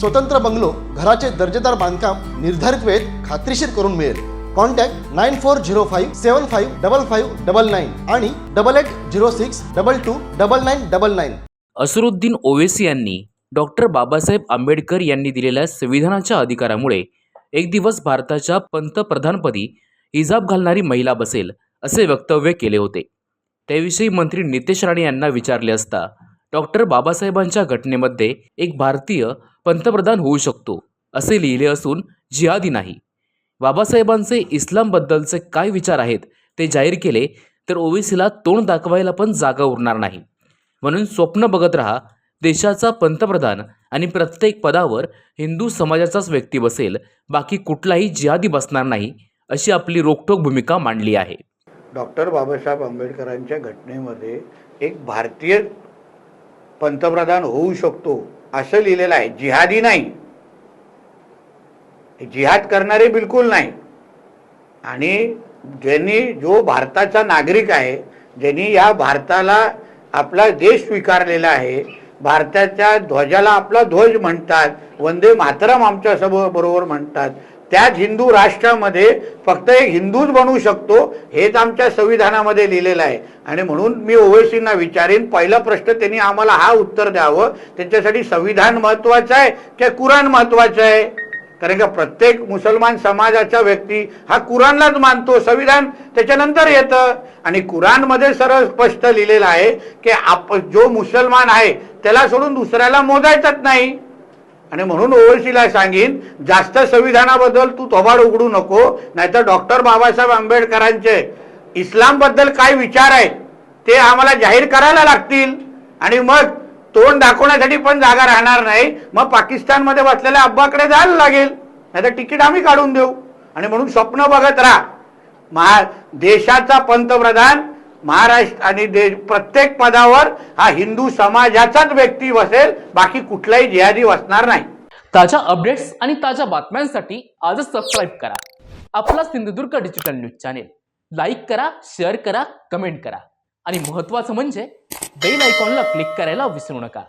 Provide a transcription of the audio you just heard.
स्वतंत्र बंगलो घराचे दर्जेदार बांधकाम निर्धारित वेळेत खात्रीशीर करून मिळेल. Contact nine four zero five seven five double five double nine आणि double eight zero six double two double nine double nine. Asaduddin Owaisi यांनी डॉक्टर बाबासाहेब आंबेडकर यांनी दिलेल्या संविधानाच्या अधिकारामुळे एक दिवस भारताच्या पंतप्रधानपदी हिजाब घालणारी महिला बसेल असे वक्तव्य केले होते. त्याविषयी मंत्री नितेश राणे यांना विचारले असता डॉक्टर बाबासाहेबांच्या घटनेमध्ये एक भारतीय पंतप्रधान होऊ शकतो असे लिहिले असून जिहादी नाही. बाबासाहेबांचे इस्लामबद्दलचे काय विचार आहेत ते जाहीर केले तर ओवेसीला तोंड दाखवायला पण जागा उरणार नाही. म्हणून स्वप्न बघत राहा देशाचा पंतप्रधान आणि प्रत्येक पदावर हिंदू समाजाचाच व्यक्ती बसेल बाकी कुठलाही जिहादी बसणार नाही अशी आपली रोखठोक भूमिका मांडली आहे. डॉक्टर बाबासाहेब आंबेडकरांच्या घटनेमध्ये एक भारतीय पंतप्रधान होऊ शकतो असं लिहिलेलं आहे जिहादी नाही. जिहाद करणारे बिलकुल नाही. आणि ज्यांनी जो भारताचा नागरिक आहे ज्यांनी या भारताला आपला देश स्वीकारलेला आहे भारताच्या ध्वजाला आपला ध्वज म्हणतात वंदे मातरम आमच्या सब बरोबर म्हणतात त्याच हिंदू राष्ट्रामध्ये फक्त एक हिंदूच बनू शकतो हेच आमच्या संविधानामध्ये लिहिलेलं आहे. आणि म्हणून मी ओवेसींना विचारेन पहिला प्रश्न त्यांनी आम्हाला हा उत्तर द्यावं त्यांच्यासाठी संविधान महत्वाचं आहे की कुराण महत्वाचं आहे? कारण का प्रत्येक मुसलमान समाजाचा व्यक्ती हा कुराणलाच मानतो संविधान त्याच्यानंतर येतं. आणि कुराणमध्ये सरळ स्पष्ट लिहिलेलं आहे की आप जो मुसलमान आहे त्याला सोडून दुसऱ्याला मोजायचंच नाही. आणि म्हणून ओवैसीला सांगीन जास्त संविधानाबद्दल तू थोबाड उघडू नको नाहीतर डॉक्टर बाबासाहेब आंबेडकरांचे इस्लामबद्दल काय विचार आहेत ते आम्हाला जाहीर करायला लागतील. आणि मग तोंड दाखवण्यासाठी पण जागा राहणार नाही मग पाकिस्तानमध्ये बसलेल्या अब्बाकडे जायला लागेल नाहीतर तिकीट आम्ही काढून देऊ. आणि म्हणून स्वप्न बघत राहा. महा देशाचा पंतप्रधान महाराष्ट्र आणि देश प्रत्येक पदावर हा हिंदू समाजाचाच व्यक्ती बसेल बाकी कुठलाही जिहादी वसणार नाही. ताज्या अपडेट्स आणि ताज्या बातम्यांसाठी आजच सबस्क्राईब करा. आपला Sindhudurg digital news channel like करा शेअर करा कमेंट करा. आणि महत्त्वाचं म्हणजे बेल आयकॉनला क्लिक करायला विसरू नका.